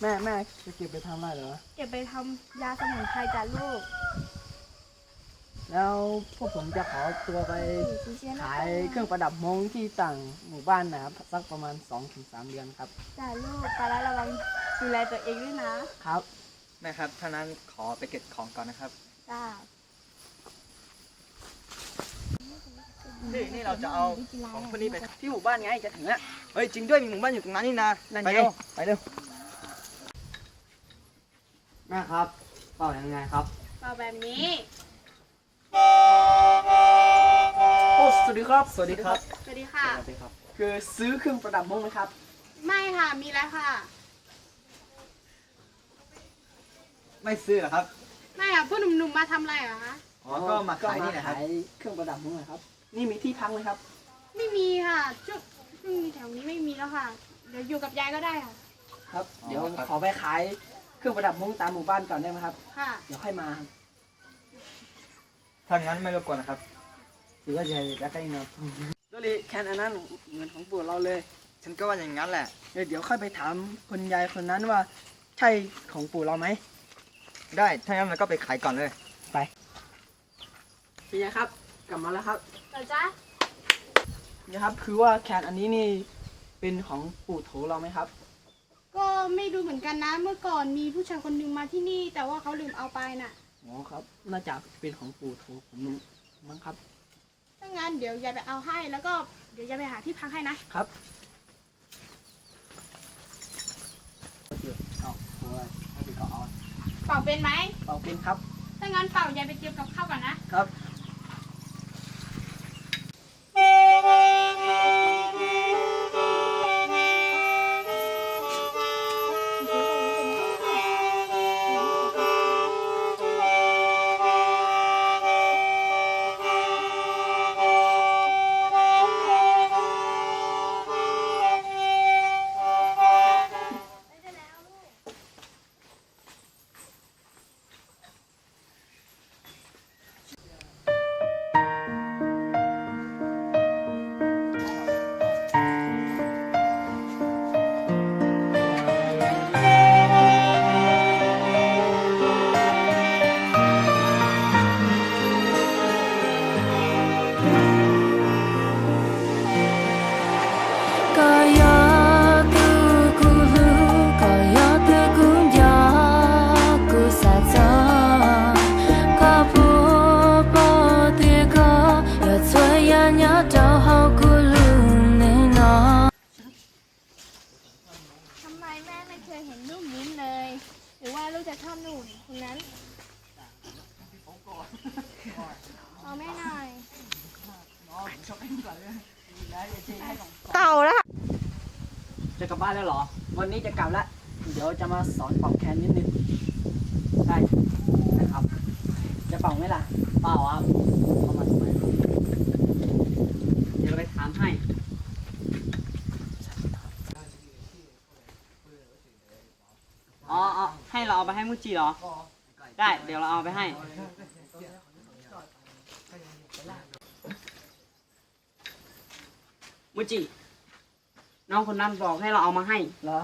แม่แม่จะเก็บไปทำอะไรเหรอ เก็บไปทำยาสมุนไพรจ้ะลูกแล้วพวกผมจะขอตัวไปขายเครื่องประดับมงที่ต่างหมู่บ้านนะครับสักประมาณ2-3เดือนครับ จ้ะลูกไปแล้วระวังดูแลตัวเองด้วยนะครับ แม่ครับเท่านั้นขอไปเก็บของก่อนนะครับ จ้า นี่นี่เราจะเอาของพวกนี้ไปที่หมู่บ้านไงจะถึงแล้วเฮ้ยจริงด้วยมีหมู่บ้านอยู่ตรงนั้นนี่นะนั่นไปไง เร็วไปเร็วแม่ครับเป่ายังไงครับ เป่าแบบนี้ โอ้สวัสดีครับ สวัสดีครับ สวัสดีค่ะ สวัสดีครับ คือซื้อเครื่องประดับมงไหมครับ ไม่ค่ะ มีแล้วค่ะ ไม่ซื้อเหรอครับ ไม่ค่ะผู้หนุ่มๆมาทำอะไรเหรอคะ อ๋อก็มาขายนี่นะครับก็มขายเครื่องประดับมงนะครับ นี่มีที่พักไหมครับ ไม่มีค่ะช่วงช่วงนี้แถวนี้ไม่มีแล้วค่ะ เดี๋ยวอยู่กับยายก็ได้ค่ะ ครับอ๋อเดี๋ยวครับขอไปขายเครื่องประดับมงตามหมู่บ้านก่อนได้ไหมครับ ค่ะ เดี๋ยวค่อยมาครับถ้างั้นไม่รบกวนนะครับถือว่าใหญ่แล้วก็ยังไงตัวลีแค่อันนั้นเหมือนของปู่เราเลย ฉันก็ว่าอย่างนั้นแหละ เดี๋ยวเดี๋ยวค่อยไปถามคนยายคนนั้นว่า ใช่ของปู่เราไหม ได้ ถ้างั้นเราก็ไปขายก่อนเลยพี่ยายครับ กลับมาแล้วครับ เดี๋ยวจ้านะครับ คือว่าแคนอันนี้นี่เป็นของปู่โถเราไหมครับ ก็ไม่รู้เหมือนกันนะ เมื่อก่อนมีผู้ชายคนหนึ่งมาที่นี่ แต่ว่าเขาลืมเอาไปน่ะอ๋อครับ น่าจะเป็นของปู่โถผมมั้งครับ ถ้างั้นเดี๋ยวยายไปเอาให้ แล้วก็เดี๋ยวยายไปหาที่พักให้นะครับ เอาตัวให้พี่ก็เอาเป่าเป็นไหม เอาเป็นครับ ถ้างั้นเป่ายายไปเตรียมกับข้าวก่อนนะ ครับ รือว่าลูกจะชอบหนุ่มคนนั้น เอาแม่หน่อย เต่าละจะกลับบ้านแล้วเหรอ วันนี้จะกลับแล้วเดี๋ยวจะมาสอนเป่าแคนนิดนึงได้นะครับ จะเป่าไหมล่ะ เป่าครับเข้ามาทำไม เดี๋ยวเราไปถามให้ อ๋ออ๋อให้ เราเอาไปให้มุจิเหรอ ได้ เดี๋ยวเราเอาไปให้ มุจิ น้องคนนั้นบอกให้เราเอามาให้ เหรอ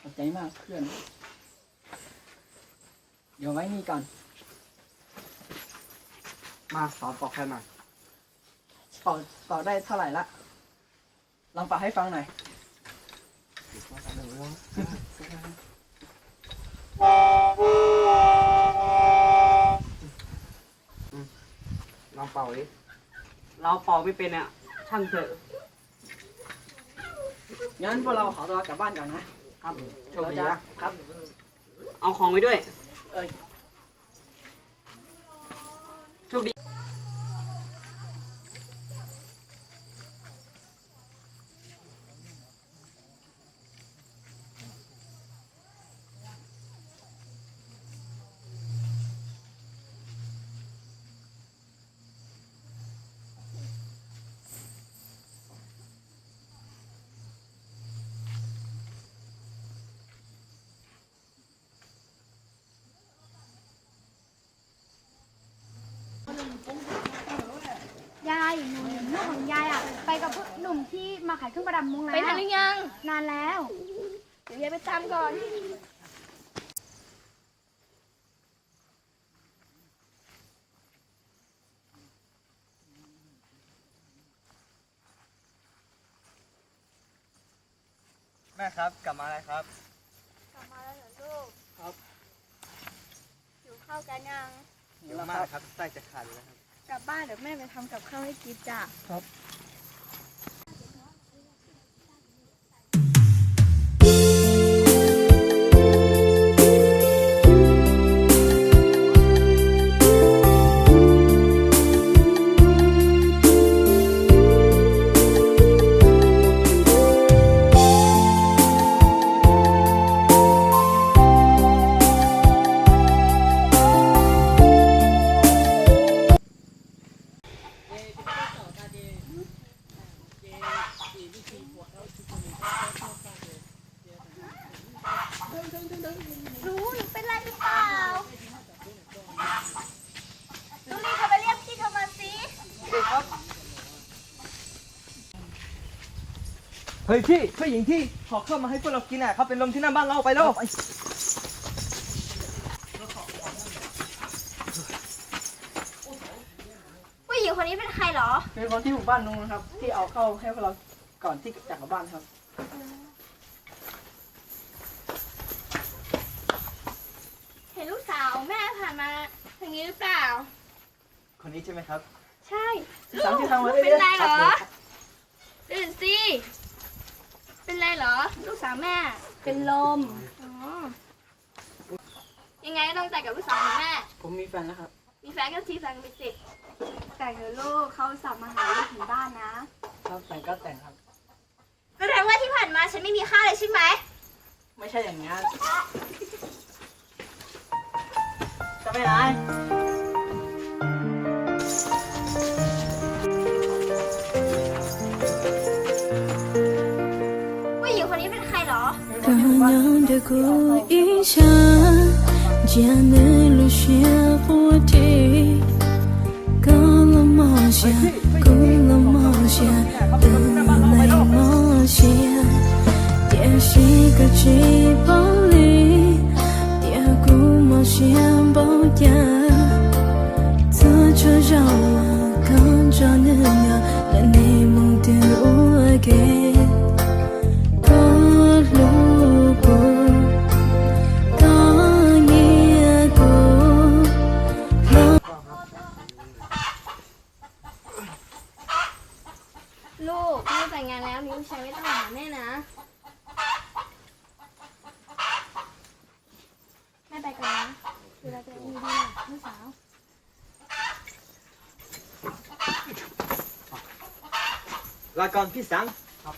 ขอบใจมากเพื่อน เดี๋ยวไว้นี่ก่อน มาสอนปอกแค่หน่อยเป่าเป่าได้เท่าไหร่ละ ลองเป่าให้ฟังหน่อย ลองเป่าดิเราเป่าไม่เป็นอะช่างเถอะงั้นพวกเราขอตัวกลับบ้านก่อนนะครับ โชคเราดีจะนะ ครับ เอาของไปด้วย เอ้ย มาขายเครื่องประดับมุงนะไปทันหรือยัง นานแล้ว เดี๋ยวอย่าไปตามก่อน แม่ครับกลับมาแล้วครับ กลับมาแล้วเหรอลูกครับอยู่ข้าวกันยัง เยอะมากครับใต้จะขาดอยู่แล้วครับ กลับบ้านเดี๋ยวแม่ไปทำกับข้าวให้กินจ้ะรู้ หนูเป็นไรหรือเปล่าลูกนี่เธอไปเรียกพี่เธอมาสิเฮ้ยพี่ผู้หญิงที่ขอเข้ามาให้พวกเรากินอะเขาเป็นลมที่หน้าบ้านเราไปแล้วผู้หญิงคนนี้เป็นใครเหรอ เป็นคนที่หมู่บ้านนู้นนะครับ ที่เอาเข้าให้พวกเรา ก่อนที่จะกลับบ้านครับ เห็นลูกสาวแม่ผ่านมาทางนี้หรือเปล่า คนนี้ใช่ไหมครับใช่ที่สามที่ทำมาลูกเรื่อยๆเป็นไรเหรอครับตื่นสิเป็นไรเหรอ ลูกสาวแม่ เป็นลมอ๋อยังไงก็ต้องแต่งกับลูกสาวของแม่ ผมมีแฟนแล้วครับ มีแฟนก็ทีแฟนไปสิแต่งเถอะลูกเขาสับมาหาลูกถึงบ้านนะ ครับแต่งก็แต่งครับ แสดงว่าที่ผ่านมาฉันไม่มีค่าเลยใช่ไหม ไม่ใช่อย่างนั้นจะไปไหน ผู้หญิงคนนี้เป็นใครเหรอ 大娘的故意下，家内路线火地，高了冒险， 一步离，定久无声无影，左转右转，刚转的鸟，咱的梦中有爱。 ลาก่อน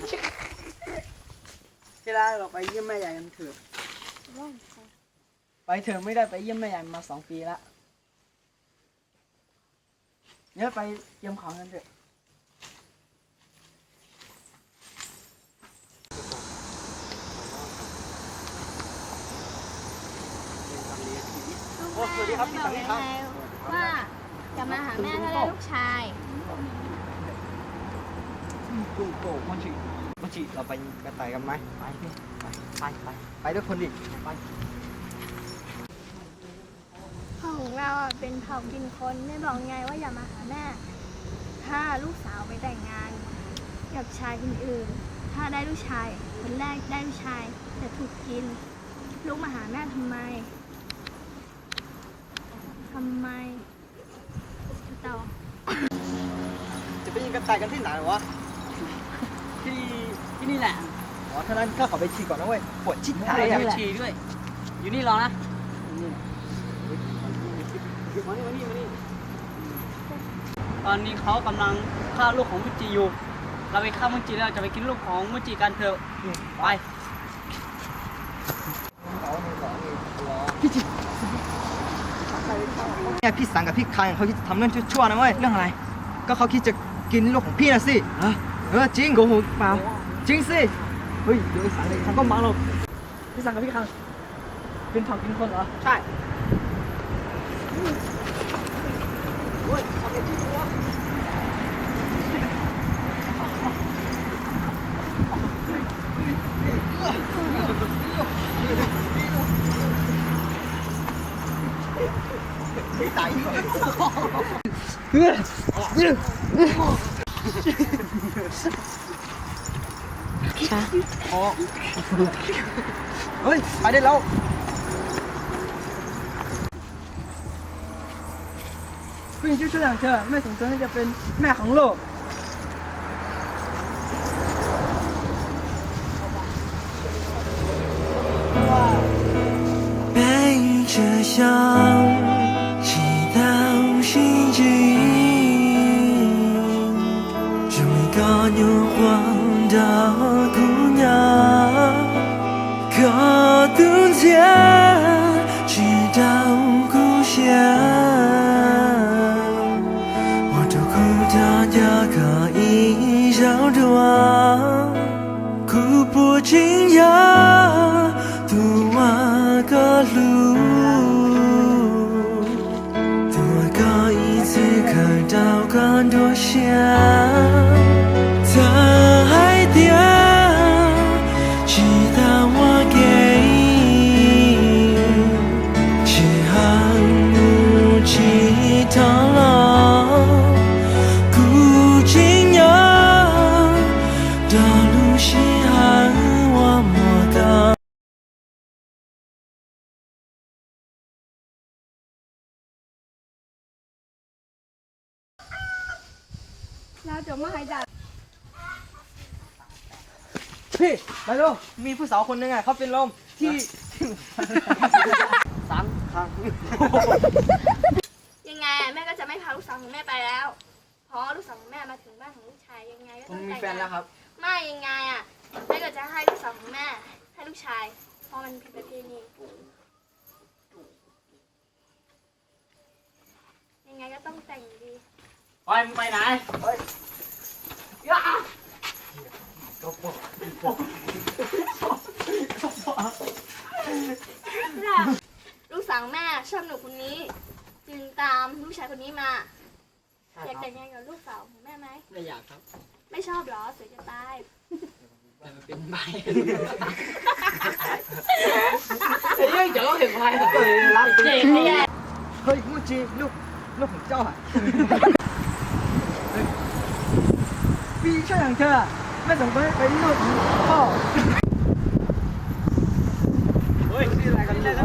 พี่สังที่แรกเราไปเยี่ยมแม่ยายกันเถอะไปเถอะไม่ได้ไปเยี่ยมแม่ยายมาสองปีแล้วเนี่ยไปเยี่ยมของกันเถอะ ลูกแม่ไม่บอกยังไงว่าจะมาหาแม่ถ้าได้ลูกชายกูโกมันจิมันจิเราไปกระต่ายกันไหมไปดิไปไปไปไปด้วยคนดิไปพ่อของเราอะเป็นเผ่ากินคนไม่บอกไงว่าอย่ามาหาแม่ ถ้าลูกสาวไปแต่งงานกับชายคนอื่น ถ้าได้ลูกชายคนแรกได้ลูกชายแต่ถูกกิน ลูกมาหาแม่ทำไม ทำไมต่อจะไปยิงกระต่ายกันที่ไหนวะที่ที่นี่แหละอ๋อท่านั้นก็ขอไปฉี่ก่อนนะเว้ยปวดชิดหายไปอะฉี่ด้วย อยู่นี่รอนะนี่แหละมานี่มานี่มานี่ตอนนี้เขากำลังฆ่าลูกของมุจิอยู่ เราไปฆ่ามุจิแล้วจะไปกินลูกของมุจิกันเถอะ ไปี่ยพี่สังกับพี่คังเขาคิดจะทำเรื่องชั่วๆนะเว้ย เรื่องอะไรก็เขาคิดจะกินลูกของพี่นะสิ ฮะเออจริงโกหกเปล่า จริงสิ เฮ้ยเดี๋ยวไอ้สังเลยคังก็มาหรอกพี่สังกับพี่คัง เป็นผักกินคนเหรอ ใช่ โอ้ย เฮ้ย ไปได้แล้ว ผู้หญิงชื่อชื่ออย่างเธอไม่สมควรที่จะเป็นแม่ของโลก 背着笑， 独家，直到故乡。我都哭大家可以笑着啊 sia 江 เราจะมาให้ดับพี่ไปดูมีผู้สาวคนหนึ่งอะเขาเป็นลมที่ สามครั้งยังไงอะแม่ก็จะไม่พาลูกสาวของแม่ไปแล้ว เพราะลูกสาวของแม่มาถึงบ้านของลูกชายยังไงก็ผต้มองมีแต่งแฟนแล้วครับ ไม่ยังไงอะแม่ก็จะให้ลูกสาวของแม่ให้ลูกชาย เพราะมันผิดประเพณียังไงก็ต้องแต่งอยู่ดี ไปมึงไปไหนลูกสาวของแม่ชอบหนูคนนี้ จึงตามลูกชายคนนี้มา อยากแต่งงานกับลูกสาวของแม่ไหม ไม่อยากครับ ไม่ชอบเหรอสวยจะตายแต่มันเป็นใบไอ้เรื่องเดี๋ยวก็เห็นใบรับเจ๊ไม่แย่เฮ้ยมูจีลูกลูกของเจ้าอะเฮ้ย พี่ช่วยอย่างเธอไม่สมควรเป็นลูกของพ่อเฮ้ยนี่อะไรกันอะไรกั